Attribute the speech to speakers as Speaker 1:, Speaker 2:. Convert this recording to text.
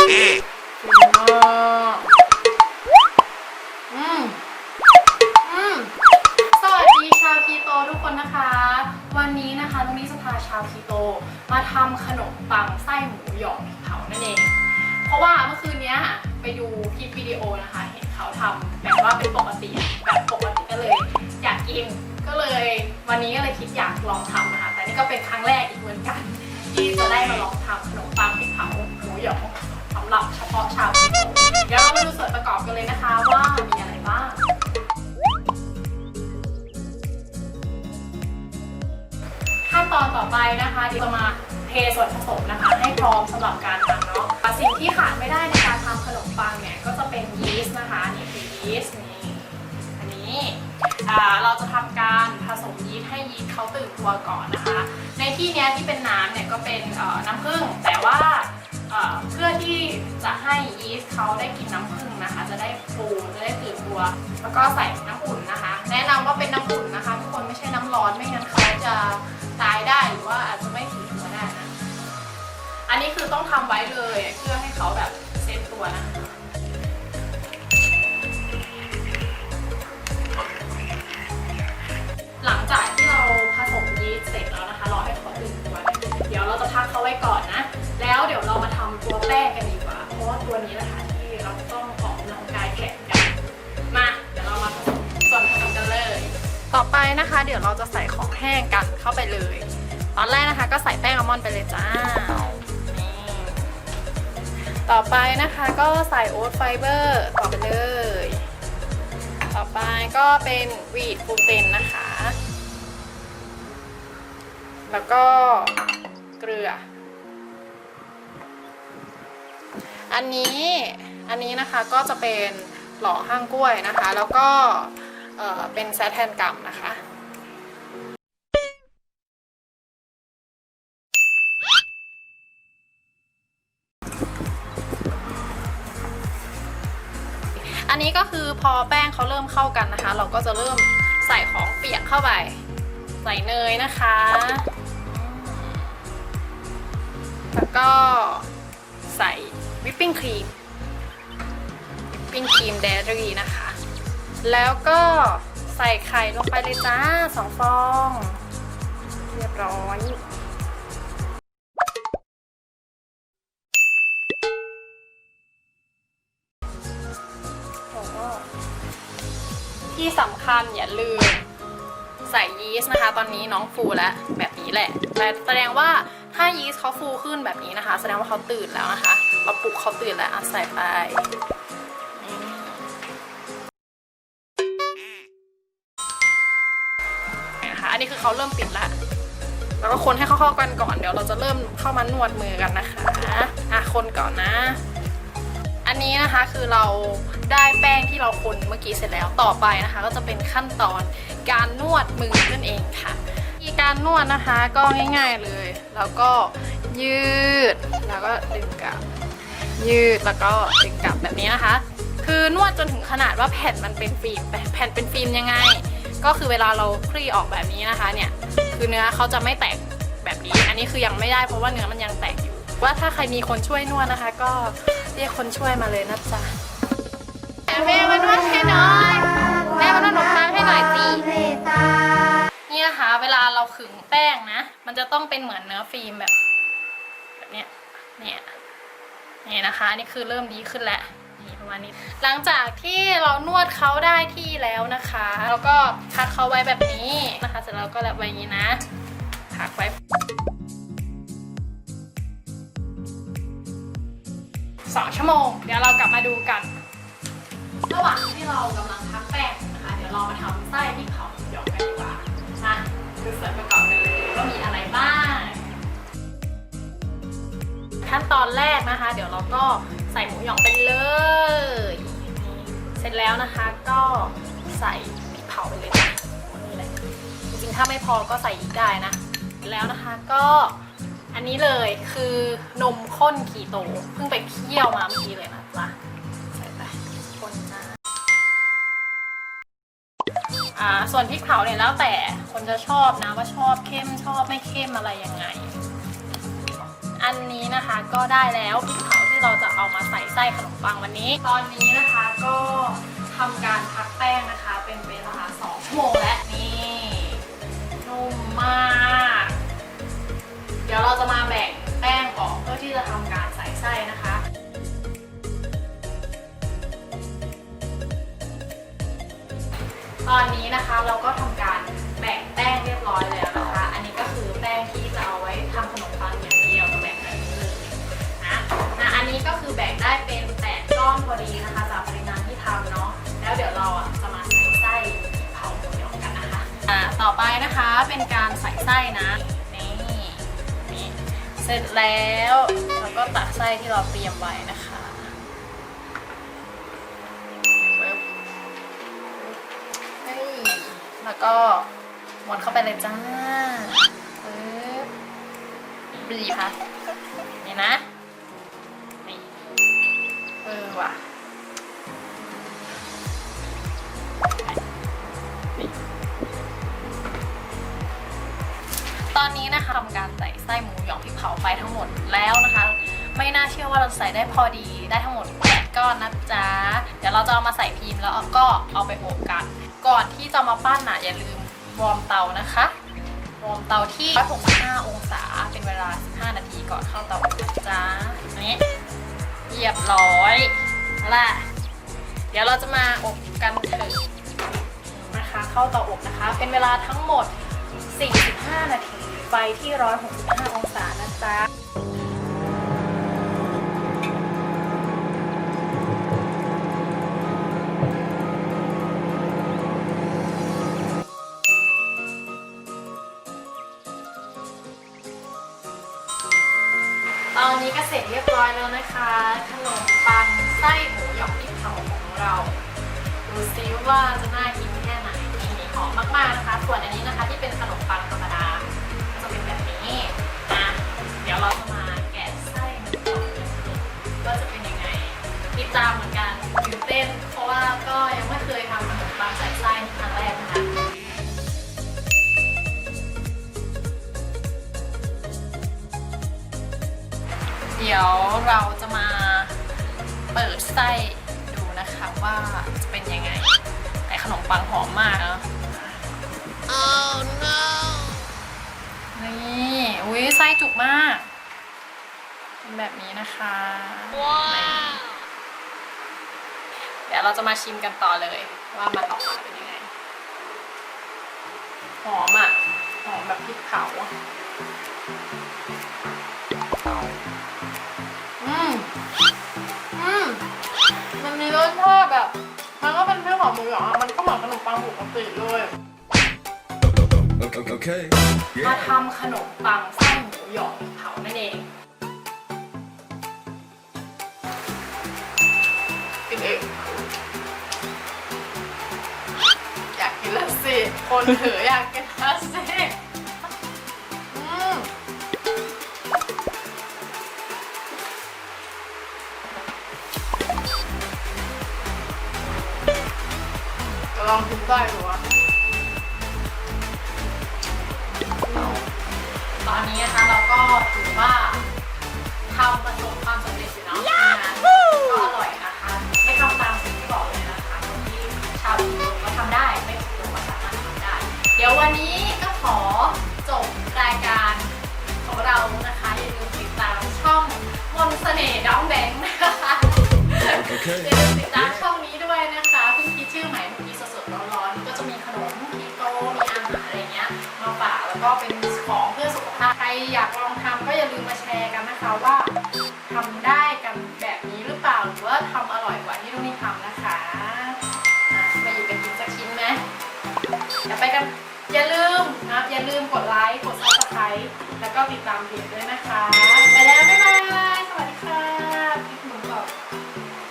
Speaker 1: อืมอืมสวัสดีชาวคีโตทุกคนนะคะ วันนี้นะคะตรงนี้จะพาชาวคีโตมาทำขนมปังไส้หมูหยองเผานั่นเอง เพราะว่าเมื่อคืนเนี้ยไปดูคลิปวิดีโอนะคะ เห็นเขาทำแบบว่าเป็นปกติแบบปกติก็เลยอยากกินก็เลย วันนี้ก็เลยคิดอยากลองทำนะคะแต่นี่ก็เป็นครั้งแรกอีกเหมือนกัน ที่จะได้มาลองทำ เพาะชาวคีโตเดี๋ยวเรามาดูส่วนประกอบกันเลยนะคะว่ามีอะไรบ้าง ขั้นตอนต่อไปนะคะเดี๋ยวจะมาเทส่วนผสมนะคะ ให้พร้อมสำหรับการทำเนาะสิ่งที่ขาดไม่ได้ในการทำขนมปังเนี่ยก็จะเป็นยีสต์นะคะนี่คือยีสต์นี่อันนี้เราจะทำการผสมยีสต์ให้ยีสต์เขาตื่นตัวก่อนนะคะ ในที่นี้ที่เป็นน้ำเนี่ยก็เป็นน้ำผึ้งแต่ว่า เพื่อที่จะให้ยีสต์เขาได้กินน้ำผึ้งนะคะ จะได้ฟูจะได้ตื่นตัว แล้วก็ใส่น้ำอุ่นนะคะ แนะนำว่าเป็นน้ำอุ่นนะคะทุกคนไม่ใช่น้ำร้อนไม่งั้นเขาจะตายได้หรือว่าอาจจะไม่ถึงตัวได้นะ อันนี้คือต้องทำไว้เลยเพื่อให้เขาแบบเซตตัวนะคะหลังจากที่เราผสมยีสต์เสร็จแล้วนะคะรอให้เขาตื่นตัว เดี๋ยวเราจะพักเขาไว้ก่อนนะ แล้วเดี๋ยวเรา ตัวแป้งกันดีกว่า เพราะว่าตัวนี้แหละคะที่เราต้องออกกำลังกายแข่งกัน มาเดี๋ยวเรามาผสมส่วนผสมกันเลย ต่อไปนะคะ เดี๋ยวเราจะใส่ของแห้งกันเข้าไปเลย ตอนแรกนะคะ ก็ใส่แป้งอัลมอนด์ไปเลยจ้านี่ต่อไปนะคะก็ใส่โอ๊ตไฟเบอร์ต่อไปเลย ต่อไปก็เป็นวีดกลูเตนนะคะ แล้วก็เกลือ อันนี้อันนี้นะคะก็จะเป็นหล่อห้างกล้วยนะคะ แล้วก็เเป็นแซทแทนกัมนะคะอันนี้ก็คือพอแป้งเขาเริ่มเข้ากันนะคะ เราก็จะเริ่มใส่ของเปียกเข้าไป ใส่เนยนะคะ แล้วก็ใส่ วิปปิ้งครีมวิปปิ้งครีมเดรี่นะคะ แล้วก็ใส่ไข่ลงไปเลยจ้าสองฟอง เรียบร้อยที่สำคัญอย่าลืมใส่ยีสต์นะคะ ตอนนี้น้องฟูแล้วแบบนี้แหละแต่แสดงว่า ถ้ายีสต์เขาฟูขึ้นแบบนี้นะคะ แสดงว่าเขาตื่นแล้วนะคะเราปลุกเขาตื่นแล้วใส่ไปนะคะอันนี้คือเขาเริ่มติดแล้วแล้วก็คนให้เข้าๆกันก่อนเดี๋ยวเราจะเริ่มเข้ามานวดมือกันนะคะอะคนก่อนนะ อันนี้นะคะคือเราได้แป้งที่เราคนเมื่อกี้เสร็จแล้วต่อไปนะคะ ก็จะเป็นขั้นตอนการนวดมือนั่นเองค่ะ ธีการนวดนะคะก็ง่ายๆเลย แล้วก็ยืดแล้วก็ดึงกลับ ยืดแล้วก็ดึงกลับแบบนี้นะคะ คือนวดจนถึงขนาดว่าแผ่นมันเป็นฟิล์มแผ่นเป็นฟิล์มยังไง ก็คือเวลาเราคลี่ออกแบบนี้นะคะเนี่ยคือเนื้อเขาจะไม่แตกแบบนี้ อันนี้คือยังไม่ได้เพราะว่าเนื้อมันยังแตกอยู่ ว่าถ้าใครมีคนช่วยนวดนะคะ ก็เรียกคนช่วยมาเลยนะจ๊ะแม่มานวดให้หน่อยแม่มานวดหน่อยสิ นะคะ เวลาเราขึงแป้งนะ มันจะต้องเป็นเหมือนเนื้อฟิล์มแบบ แบบเนี้ยเนี่ยนี่นะคะนี่คือเริ่มดีขึ้นแล้วนี่ประมาณนี้ หลังจากที่เรานวดเขาได้ที่แล้วนะคะเราก็พักเขาไว้แบบนี้นะคะ เสร็จแล้วก็แบบไว้อย่างนี้นะพักไว้สองชั่วโมง เดี๋ยวเรากลับมาดูกัน ระหว่างที่เรากำลังพักแป้งนะคะ เดี๋ยวเรามาทำไส้ที่เขา นะดูส่วนประกอบกันเลยว่ามีอะไรบ้าง ขั้นตอนแรกนะคะ เดี๋ยวเราก็ใส่หมูหยองไปเลย เสร็จแล้วนะคะก็ใส่พริกเผาไปเลยนะนี่แหละจริงๆถ้าไม่พอก็ใส่อีกได้นะ แล้วนะคะก็อันนี้เลยคือนมข้นคีโตเพิ่งไปเคี่ยวมาเมื่อกี้เลยนะจ๊ะ อ่าส่วนพริกเผาเนี่ยแล้วแต่คนจะชอบนะว่าชอบเข้มชอบไม่เข้มอะไรยังไง อันนี้นะคะก็ได้แล้วพริกเผาที่เราจะเอามาใส่ไส้ขนมปังวันนี้ ตอนนี้นะคะก็ทำการพักแป้งนะคะ เป็นเวลา2ชั่วโมงและนี่นุ่มมาก เดี๋ยวเราจะมาแบ่งแป้งออกเพื่อที่จะทำการใส่ไส้นะคะ ตอนนี้นะคะเราก็ทำการแบ่งแป้งเรียบร้อยแล้วนะคะ อันนี้ก็คือแป้งที่จะเอาไว้ทำขนมปังอย่างเดียวแบ่งแบบนี้เลยนะนะอันนี้ก็คือแบ่งได้เป็นแปดก้อนพอดีนะคะจากปริมาณที่ทำเนาะแล้วเดี๋ยวเราอะจะมาใส่ไส้เผาหมูหยองกันนะคะอ่าต่อไปนะคะเป็นการใส่ไส้นะนี่นี่เสร็จแล้วเราก็ตักไส้ที่เราเตรียมไว้นะคะปึ๊บ เฮ้ย แล้วก็ม้วนเข้าไปเลยจ้าปึ๊บบีบค่ะนี่นะนี่เออว่ะนี่ตอนนี้นะคะทำการใส่ไส้หมูหยองที่เผาไปทั้งหมดแล้วนะคะ ไม่น่าเชื่อว่าเราใส่ได้พอดีได้ทั้งหมดแปดก้อนนะจ๊ะ เดี๋ยวเราจะเอามาใส่พิมพ์แล้วก็เอาไปอบกัน ก่อนที่จะมาปั้นน่ะอย่าลืมวอร์มเตานะคะวอร์มเตาที่165องศาเป็นเวลา 15 นาทีก่อนเข้าเตาอบจ๊ะอันนี้เรียบร้อยล่ะเดี๋ยวเราจะมาอบกันเถอะนะคะ เข้าเตาอบนะคะ เป็นเวลาทั้งหมด 45 นาทีไฟที่ 165 องศานะจ๊ะ ก็เสร็จเรียบร้อยแล้วนะคะขนมปังไส้หมูหยองพริกเผาของเราดูซิว่าจะน่ากินแค่ไหนมีหอมมากๆนะคะ ส่วนอันนี้นะคะที่เป็น ดี๋ยวเราจะมาเปิดไส้ดูนะคะว่าจะเป็นยังไง แต่ขนมปังหอมมากเนอะ oh no นี่อุ้ยไส้จุกมาก เป็นแบบนี้นะคะ ว้าว เดี๋ยวเราจะมาชิมกันต่อเลย ว่ามันออกมาเป็นยังไง หอมอะ หอมแบบพริกเผา นมีรสชาติแบบ มันก็เป็นเพื่อหอมหมูหยองอะมันก็เหมือนขนมปังปกติเลย
Speaker 2: Okay.
Speaker 1: มา
Speaker 2: Yeah.
Speaker 1: ทำขนมปังไส้หมูหยองเผานั่นเอง กินเอง อยากกินแล้วสิ คนถืออยากกินแล้วสิ ลองกินได้หรือวะตอนนี้นะคะเราก็ถือว่าทำประสบความสำเร็จอยู่เนาะงานก็อร่อยนะคะ ไม่ทำตามสิ่งที่บอกเลยนะคะคนที่ชาวอีโรก็ทำได้ ไม่ถูกลงก็สามารถทำได้ เดี๋ยววันนี้ก็ขอจบรายการของเรานะคะอย่าลืมติดตามช่องมนต์เสน่ห์น้องแบงค์นะคะ
Speaker 2: Okay.
Speaker 1: ก็เป็นของเพื่อสุขภาพใครอยากลองทำก็อย่าลืมมาแชร์กันนะคะว่าทำได้